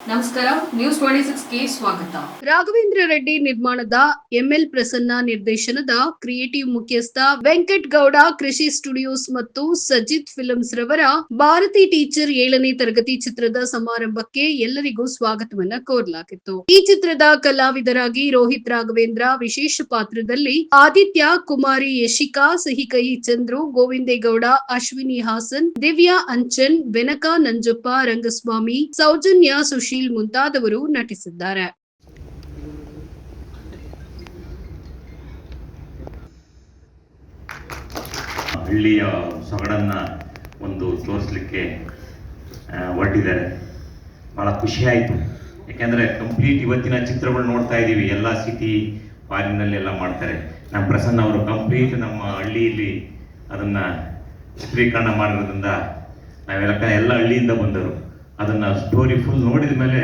ನಮಸ್ಕಾರ news twenty ಸಿಕ್ಸ್ಗೆ ಸ್ವಾಗತ. ರಾಘವೇಂದ್ರ ರೆಡ್ಡಿ ನಿರ್ಮಾಣದ ಎಂಎಲ್ ಪ್ರಸನ್ನ ನಿರ್ದೇಶನದ ಕ್ರಿಯೇಟಿವ್ ಮುಖ್ಯಸ್ಥ ವೆಂಕಟ್ ಗೌಡ, ಕೃಷಿ ಸ್ಟುಡಿಯೋಸ್ ಮತ್ತು ಸಜಿತ್ ಫಿಲ್ಮ್ಸ್ ರವರ ಭಾರತಿ ಟೀಚರ್ ಏಳನೇ ತರಗತಿ ಚಿತ್ರದ ಸಮಾರಂಭಕ್ಕೆ ಎಲ್ಲರಿಗೂ ಸ್ವಾಗತವನ್ನ ಕೋರಲಾಗಿತ್ತು. ಈ ಚಿತ್ರದ ಕಲಾವಿದರಾಗಿ ರೋಹಿತ್ ರಾಘವೇಂದ್ರ ವಿಶೇಷ ಪಾತ್ರದಲ್ಲಿ ಆದಿತ್ಯ, ಕುಮಾರಿ, ಯಶಿಕಾ, ಸಿಹಿಕೈ ಚಂದ್ರು, ಗೋವಿಂದೇಗೌಡ, ಅಶ್ವಿನಿ ಹಾಸನ್, ದಿವ್ಯಾ ಅಂಚನ್, ಬೆನಕ ನಂಜಪ್ಪ, ರಂಗಸ್ವಾಮಿ, ಸೌಜನ್ಯ ಸುಶೀಲ್ ಮುಂತಾದವರು ನಟಿಸಿದ್ದಾರೆ. ಹಳ್ಳಿಯ ಸೊಗಡನ್ನ ಒಂದು ತೋರಿಸ್ಲಿಕ್ಕೆ ಹೊರಟಿದ್ದಾರೆ. ಭಾಳ ಖುಷಿ ಆಯಿತು. ಯಾಕೆಂದರೆ ಕಂಪ್ಲೀಟ್ ಇವತ್ತಿನ ಚಿತ್ರಗಳು ನೋಡ್ತಾ ಇದ್ದೀವಿ ಎಲ್ಲ ಸಿಟಿ ಫಾರಿನ್ನಲ್ಲೆಲ್ಲ ಮಾಡ್ತಾರೆ. ನಮ್ಮ ಪ್ರಸನ್ನ ಅವರು ಕಂಪ್ಲೀಟ್ ನಮ್ಮ ಹಳ್ಳಿಯಲ್ಲಿ ಅದನ್ನು ಚಿತ್ರೀಕರಣ ಮಾಡಿರೋದ್ರಿಂದ ನಾವೆಲ್ಲ ಎಲ್ಲ ಹಳ್ಳಿಯಿಂದ ಬಂದರು ಅದನ್ನು ಸ್ಟೋರಿ ಫುಲ್ ನೋಡಿದ ಮೇಲೆ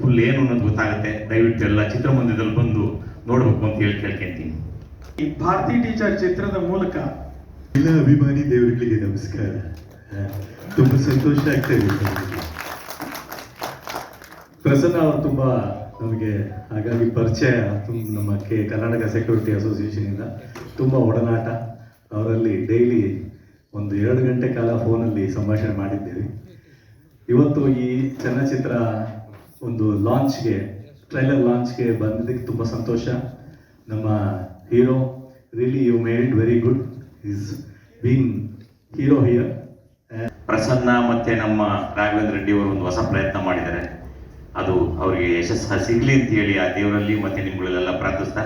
ಫುಲ್ ಏನು ಅನ್ನೋದು ಗೊತ್ತಾಗುತ್ತೆ. ದಯವಿಟ್ಟು ಎಲ್ಲ ಚಿತ್ರಮಂದಿರದಲ್ಲಿ ಬಂದು ನೋಡಬೇಕು ಅಂತ ಹೇಳಿ ಕೇಳ್ಕೊಂತೀನಿ. ಈ ಭಾರತಿ ಟೀಚರ್ ಚಿತ್ರದ ಮೂಲಕ. ಎಲ್ಲ ಅಭಿಮಾನಿ ದೇವರುಗಳಿಗೆ ನಮಸ್ಕಾರ. ತುಂಬಾ ಸಂತೋಷ ಆಗ್ತಾ ಇದೆ ಪ್ರಸನ್ನ ಅವರು ತುಂಬಾ ನಮಗೆ ಹಾಗಾಗಿ ಪರಿಚಯ ತುಂಬ ನಮ್ಮ ಕೆ ಕರ್ನಾಟಕ ಸೆಕ್ಯೂರಿಟಿ ಅಸೋಸಿಯೇಷನ್ ಇಂದ ತುಂಬಾ ಒಡನಾಟ. ಅವರಲ್ಲಿ ಡೈಲಿ ಒಂದು ಎರಡು ಗಂಟೆ ಕಾಲ ಫೋನಲ್ಲಿ ಸಂಭಾಷಣೆ ಮಾಡಿದ್ದೇವೆ. ಇವತ್ತು ಈ ಚಲನಚಿತ್ರ ಒಂದು ಲಾಂಚ್ಗೆ ಟ್ರೈಲರ್ ಲಾಂಚ್ಗೆ ಬಂದಿದ್ದಕ್ಕೆ ತುಂಬ ಸಂತೋಷ. ನಮ್ಮ hero really you made very good is being hero here Prasanna ಮತ್ತೆ ನಮ್ಮ ರಾಘವೇಂದ್ರ ರೆಡ್ಡಿ ಅವರು ಒಂದು ಹೊಸ ಪ್ರಯತ್ನ ಮಾಡಿದ್ದಾರೆ. ಅದು ಅವರಿಗೆ ಯಶಸ್ಸು ಸಿಗಲಿ ಅಂತ ಹೇಳಿ ಆ ದೇವರಲ್ಲಿ ಮತ್ತೆ ನಿಮ್ಗಳಲ್ಲೆಲ್ಲ ಪ್ರಾರ್ಥಿಸ್ತಾ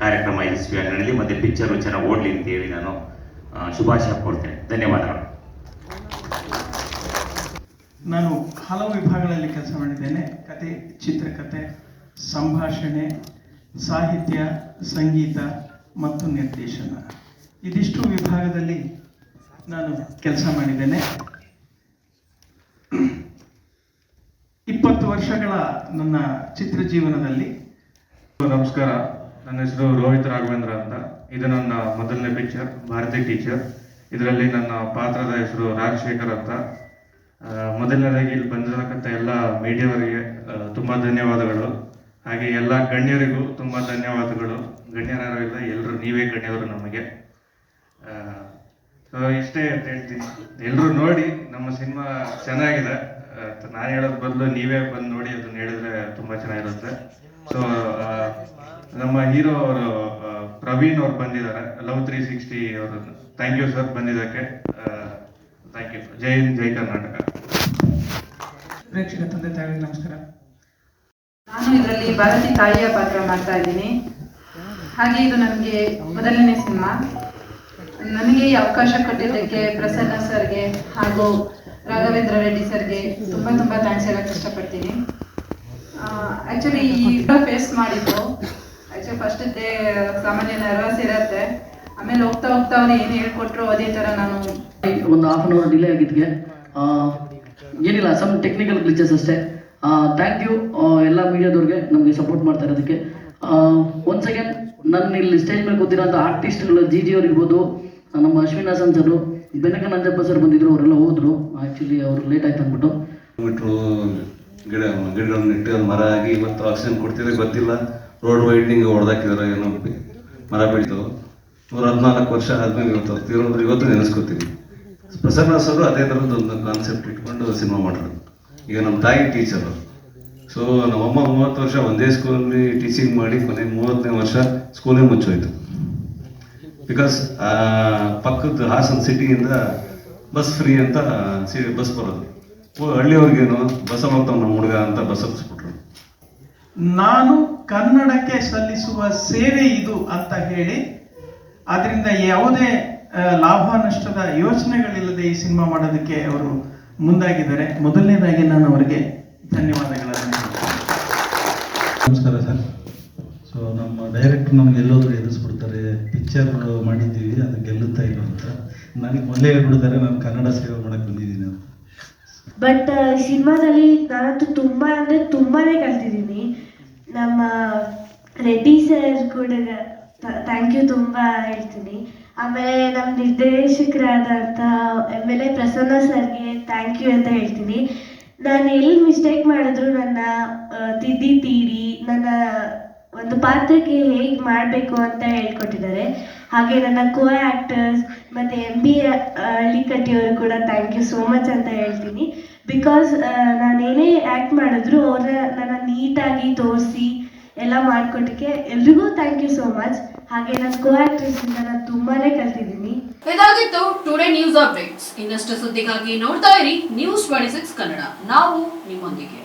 ಕಾರ್ಯಕ್ರಮ ಯಶಸ್ವಿಯಾಗಿ ನಡೀಲಿ, ಮತ್ತೆ ಪಿಕ್ಚರು ಚೆನ್ನಾಗಿ ಓಡಲಿ ಅಂತ ಹೇಳಿ ನಾನು ಶುಭಾಶಯ ಕೋರ್ತೇನೆ. ಧನ್ಯವಾದಗಳು. ನಾನು ಹಲವು ವಿಭಾಗಗಳಲ್ಲಿ ಕೆಲಸ ಮಾಡಿದ್ದೇನೆ. ಕತೆ, ಚಿತ್ರಕತೆ, ಸಂಭಾಷಣೆ, ಸಾಹಿತ್ಯ, ಸಂಗೀತ ಮತ್ತು ನಿರ್ದೇಶನ. ಇದಿಷ್ಟು ವಿಭಾಗದಲ್ಲಿ ನಾನು ಕೆಲಸ ಮಾಡಿದ್ದೇನೆ. ಇಪ್ಪತ್ತು ವರ್ಷಗಳ ನನ್ನ ಚಿತ್ರ ಜೀವನದಲ್ಲಿ ನಮಸ್ಕಾರ. ನನ್ನ ಹೆಸರು ರೋಹಿತ್ ರಾಘವೇಂದ್ರ ಅಂತ. ಇದು ನನ್ನ ಮೊದಲನೇ ಪಿಕ್ಚರ್, ಭಾರತಿ ಟೀಚರ್. ಇದರಲ್ಲಿ ನನ್ನ ಪಾತ್ರದ ಹೆಸರು ರಾಜಶೇಖರ್ ಅಂತ. ಮೊದಲನೇದಾಗಿ ಇಲ್ಲಿ ಬಂದಿರತಕ್ಕಂಥ ಎಲ್ಲ ಮೀಡಿಯಾವರಿಗೆ ತುಂಬಾ ಧನ್ಯವಾದಗಳು. ಹಾಗೆ ಎಲ್ಲ ಗಣ್ಯರಿಗೂ ತುಂಬಾ ಧನ್ಯವಾದಗಳು. ಗಣ್ಯರಾರು ಇಲ್ಲ ಎಲ್ಲರೂ ನೀವೇ ಗಣ್ಯರು ನಮಗೆ. ಸೊ ಇಷ್ಟೇ ಅಂತ ಹೇಳ್ತೀನಿ. ಎಲ್ಲರೂ ನೋಡಿ ನಮ್ಮ ಸಿನಿಮಾ ಚೆನ್ನಾಗಿದೆ. ನಾನು ಹೇಳೋದ್ ಬದಲು ನೀವೇ ಬಂದು ನೋಡಿ ಅದನ್ನ ಹೇಳಿದ್ರೆ ತುಂಬಾ ಚೆನ್ನಾಗಿರುತ್ತೆ. ಸೊ ನಮ್ಮ ಹೀರೋ ಅವರು ಪ್ರವೀಣ್ ಅವ್ರು ಬಂದಿದ್ದಾರೆ. ಲವ್ ತ್ರೀ ಸಿಕ್ಸ್ಟಿ ಅವರು ಥ್ಯಾಂಕ್ ಯು ಸರ್ ಬಂದಿದ್ದಕ್ಕೆ. ಥ್ಯಾಂಕ್ ಯು ಜೈ ಹಿಂದ್ ಜೈ ಕರ್ನಾಟಕ ಪ್ರೇಕ್ಷಕ ತಂದೆ ನಮಸ್ಕಾರ. ನಾನು ಇದರಲ್ಲಿ ಭಾರತಿ ತಾಯಿಯ ಪಾತ್ರ ಮಾಡ್ತಾ ಇದ್ದೀನಿ. ಹಾಗೆ ಇದು ನಮಗೆ ಮೊದಲನೇ ಸಿನಿಮಾ. ನನಗೆ ಈ ಅವಕಾಶ ಕೊಟ್ಟಿದ್ದಕ್ಕೆ ಪ್ರಸನ್ನ ಸರ್ಗೆ ಹಾಗೂ ರಾಘವೇಂದ್ರ ರೆಡ್ಡಿ ಸರ್ಗೆ ತುಂಬ ತುಂಬ ಥ್ಯಾಂಕ್ಸ್ ಹೇಳಕ್ಕೆ ಇಷ್ಟಪಡ್ತೀನಿ. ಆ್ಯಕ್ಚುಲಿ ಈ ಫೇಸ್ ಮಾಡಿದ್ದು ಆ್ಯಕ್ಚುಲಿ ಫಸ್ಟ್ ಡೇ ಸಾಮಾನ್ಯ ನರ್ವಸ್ ಇರತ್ತೆ. ಆಮೇಲೆ ಹೋಗ್ತಾ ಹೋಗ್ತಾ ಅವ್ರು ಏನು ಹೇಳ್ಕೊಟ್ರು ಅದೇ ಥರ ನಾನು ಒಂದು ಹಾಫ್ ಅನ್ ಅವರ್ ಡಿಲೇ ಆಗಿದ್ಗೆ. ಆ, ಏನಿಲ್ಲ ಸಮ್ ಟೆಕ್ನಿಕಲ್ ಗ್ಲಿಚಸ್ ಅಷ್ಟೇ. ಥ್ಯಾಂಕ್ ಯು ಎಲ್ಲ ಮೀಡಿಯಾದವ್ರಿಗೆ ನಮಗೆ ಸಪೋರ್ಟ್ ಮಾಡ್ತಾ ಇರೋದಕ್ಕೆ ಒನ್ಸ್ ಅಗೇನ್ ನನ್ನ ಇಲ್ಲಿ ಸ್ಟೇಜ್ ಮೇಲೆ ಗೊತ್ತಿರೋಂಥ ಆರ್ಟಿಸ್ಟ್ಗಳು ಜಿ ಜಿ ಅವ್ರು ಇರ್ಬೋದು ನಮ್ಮ ಅಶ್ವಿನ್ ಹಾಸನ್ ಸರ್ ಬೆನಕ ನಂಜಪ್ಪ ಸರ್ ಬಂದಿದ್ರು ಅವರೆಲ್ಲ ಹೋದ್ರು. ಆ್ಯಕ್ಚುಲಿ ಅವರು ಲೇಟ್ ಆಯ್ತು ಅಂದ್ಬಿಟ್ಟು. ಮೀಟ್ರು ಗಿಡ ಗಿಡಗಳನ್ನ ನೆಟ್ಟು ಒಂದು ಮರ ಆಗಿ ಇವತ್ತು ಆಕ್ಸಿಜನ್ ಕೊಡ್ತಿದ್ರೆ ಗೊತ್ತಿಲ್ಲ. ರೋಡ್ ವೈಡ್ನಿಂಗ್ ಹೊಡೆದಾಕಿದಾರೆ ಏನೋ ಮರ ಬೆಳೀತು ನೂರ ಹದಿನಾಲ್ಕು ವರ್ಷ ಆದ್ಮೇಲೆ ಇವತ್ತು ತೀರೋದ್ರು ಇವತ್ತು ನೆನೆಸ್ಕೊತೀವಿ ಪ್ರಸನ್ನ ಸರ್ ಅದೇ ಥರದ್ದು ಒಂದು ಕಾನ್ಸೆಪ್ಟ್ ಇಟ್ಕೊಂಡು ಸಿನಿಮಾ ಮಾಡ್ರು. ಈಗ ನಮ್ಮ ತಾಯಿ ಟೀಚರು ಸೊ ನಮ್ಮಮ್ಮ ಮೂವತ್ತು ವರ್ಷ ಒಂದೇ ಸ್ಕೂಲಲ್ಲಿ ಟೀಚಿಂಗ್ ಮಾಡಿ ಕೊನೆ ಮೂವತ್ತನೇ ವರ್ಷ ಸ್ಕೂಲೇ ಮುಚ್ಚೋಯ್ತು. ಬಿಕಾಸ್ ಪಕ್ಕದ ಹಾಸನ್ ಸಿಟಿಯಿಂದ ಬಸ್ ಫ್ರೀ ಅಂತ ಸಿ ಬಸ್ ಬರೋದು. ಹಳ್ಳಿಯವ್ರಿಗೇನು ಬಸ್ ಹೋಗ್ತಾವ ನಮ್ಮ ಹುಡುಗ ಅಂತ ಬಸ್ ಹತ್ತಿಸ್ಬಿಟ್ರು ನಾನು ಕನ್ನಡಕ್ಕೆ ಸಲ್ಲಿಸುವ ಸೇವೆ ಇದು ಅಂತ ಹೇಳಿ ಅದರಿಂದ ಯಾವುದೇ ಲಾಭ ನಷ್ಟದ ಯೋಚನೆಗಳಿಲ್ಲದೆ ಈ ಸಿನಿಮಾ ಮಾಡೋದಕ್ಕೆ ಅವರು ಮುಂದಾಗಿದ್ದಾರೆ. ಮೊದಲನೇದಾಗಿ ನಾನು ಅವರಿಗೆ ಧನ್ಯವಾದಗಳನ್ನು. ನಮಸ್ಕಾರ ಸರ್. ಸೊ ನಮ್ಮ ಡೈರೆಕ್ಟರ್ ನಮ್ಗೆ ಎಲ್ಲೋದ್ರು ಎದುರಿಸ್ಬಿಡ್ತಾರೆ. ಪಿಕ್ಚರ್ ಮಾಡಿದ್ದೀವಿ ಅದು ಗೆಲ್ಲುತ್ತಾ ಇಲ್ಲ ಅಂತ. ನನಗೆ ಮೊದಲೇ ಹೇಳ್ಬಿಡ್ತಾರೆ ನಾನು ಕನ್ನಡ ಸೇವೆ ಮಾಡಕ್ಕೆ ಬಂದಿದ್ದೀನಿ ಅಂತ. ಬಟ್ ಸಿನಿಮಾದಲ್ಲಿ ನಾನಂತೂ ತುಂಬ ಅಂದರೆ ತುಂಬಾ ಕಲ್ತಿದ್ದೀನಿ. ನಮ್ಮ ರೆಡ್ಡಿ ಸರ್ ಕೂಡ ಥ್ಯಾಂಕ್ ಯು ತುಂಬ ಹೇಳ್ತೀನಿ. ಆಮೇಲೆ ನಮ್ಮ ನಿರ್ದೇಶಕರಾದಂಥ ಎಂ ಎಲ್ ಎ ಪ್ರಸನ್ನ ಸರ್ಗೆ ಥ್ಯಾಂಕ್ ಯು ಅಂತ ಹೇಳ್ತೀನಿ. ನಾನು ಎಲ್ಲಿ ಮಿಸ್ಟೇಕ್ ಮಾಡಿದ್ರು ನನ್ನ ತಿದ್ದಿ ತೀಡಿ ನನ್ನ ಒಂದು ಪಾತ್ರಕ್ಕೆ ಹೇಗೆ ಮಾಡಬೇಕು ಅಂತ ಹೇಳ್ಕೊಟ್ಟಿದ್ದಾರೆ. ಹಾಗೆ ನನ್ನ ಕೋ ಆ್ಯಕ್ಟರ್ಸ್ ಮತ್ತು ಎಂ ಬಿ ಹಳ್ಳಿಕಟ್ಟಿಯವರು ಕೂಡ ಥ್ಯಾಂಕ್ ಯು ಸೋ ಮಚ್ ಅಂತ ಹೇಳ್ತೀನಿ. ಬಿಕಾಸ್ ನಾನೇನೇ ಆ್ಯಕ್ಟ್ ಮಾಡಿದ್ರು ಅವ್ರನ್ನ ನನ್ನ ನೀಟಾಗಿ ತೋರಿಸಿ, ಎಲ್ಲ ಮಾಡಿಕೊಟ್ಟಕ್ಕೆ ಎಲ್ರಿಗೂ ಥ್ಯಾಂಕ್ ಯು ಸೋ ಮಚ್ ಹಾಗೆ ನಾನು ಕೋ ಇಂದ ನಾನು ತುಂಬಾ ಕಲ್ತಿದ್ದೀನಿ. ಇದಾಗಿತ್ತು ಟುಡೇ ನ್ಯೂಸ್ ಅಪ್ಡೇಟ್ಸ್ ಇನ್ನಷ್ಟು ಸುದ್ದಿಗಾಗಿ ನೋಡ್ತಾ ಇರಿ ನ್ಯೂಸ್ ಟ್ವೆಂಟಿ ಸಿಕ್ಸ್ ಕನ್ನಡ ನಾವು ನಿಮ್ಮೊಂದಿಗೆ.